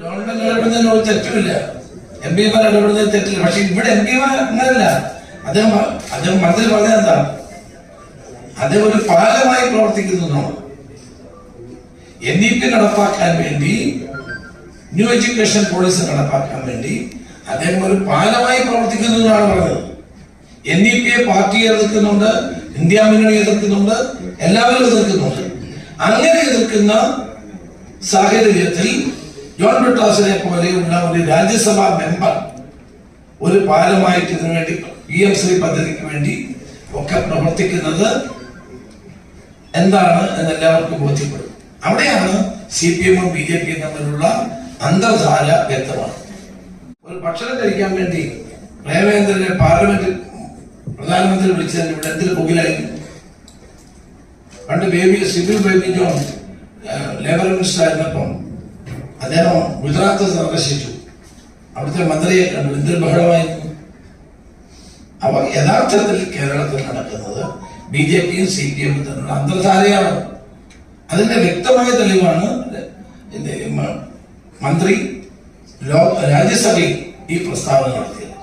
Government ഇടപെടുന്നതിന് ഒരു തെറ്റുമില്ല M പിമാർ ഇടപെടുന്നതിന് തെറ്റില്ല പക്ഷെ ഇവിടെ എം പിമാർ അങ്ങനല്ല. അദ്ദേഹം അദ്ദേഹം മന്ത്രി പറഞ്ഞത് എന്താ? അദ്ദേഹം ഒരു പാലമായി പ്രവർത്തിക്കുന്നു എൻ ഇ പി നടപ്പാക്കാൻ വേണ്ടി ന്യൂ എഡ്യൂക്കേഷൻ പോളിസി നടപ്പാക്കാൻ വേണ്ടി അദ്ദേഹം ഒരു പാലമായി പ്രവർത്തിക്കുന്നു എന്നാണ് പറഞ്ഞത് എൻ ഇ പിയെ പാർട്ടി എതിർക്കുന്നുണ്ട് ഇന്ത്യ മുന്നണി എതിർക്കുന്നുണ്ട് എല്ലാവരും എതിർക്കുന്നുണ്ട്. അങ്ങനെ എതിർക്കുന്ന സാഹചര്യത്തിൽ ജോൺ ബ്രിട്ടാസിനെ പോലെയുള്ള ഒരു രാജ്യസഭാ മെമ്പർ ഒരു പാലമായിട്ട് ഇതിനു വേണ്ടി പി എം ശ്രീ പദ്ധതിക്ക് വേണ്ടി ഒക്കെ പ്രവർത്തിക്കുന്നത് എന്താണ് എന്ന് എല്ലാവർക്കും ബോധ്യപ്പെടും. അവിടെയാണ് സി പി എമ്മും ബി ജെ പിയും തമ്മിലുള്ള അന്തർധാര വ്യക്തമാണ്. ഒരു ഭക്ഷണം കഴിക്കാൻ വേണ്ടി പ്രേമേന്ദ്രനെ പാർലമെന്റിൽ പ്രധാനമന്ത്രി വിളിച്ചതിന് ഇവിടെ എന്തിന് പുകിലായിരുന്നു പണ്ട് Baby civil Baby John labour minister ആയിരുന്നപ്പം അദ്ദേഹം ഗുജറാത്ത് സന്ദർശിച്ചു. അവിടുത്തെ മന്ത്രിയെ കണ്ടു. എന്തൊരു ബഹളമായിരുന്നു. അപ്പൊ യഥാർത്ഥത്തിൽ കേരളത്തിൽ നടക്കുന്നത് ബി ജെ പിയും സി പി എമ്മും തമ്മിലുള്ള അന്തർധാരയാണ്. അതിന്റെ വ്യക്തമായ തെളിവാണ് മന്ത്രി രാജ്യസഭയിൽ ഈ പ്രസ്താവന നടത്തിയത്.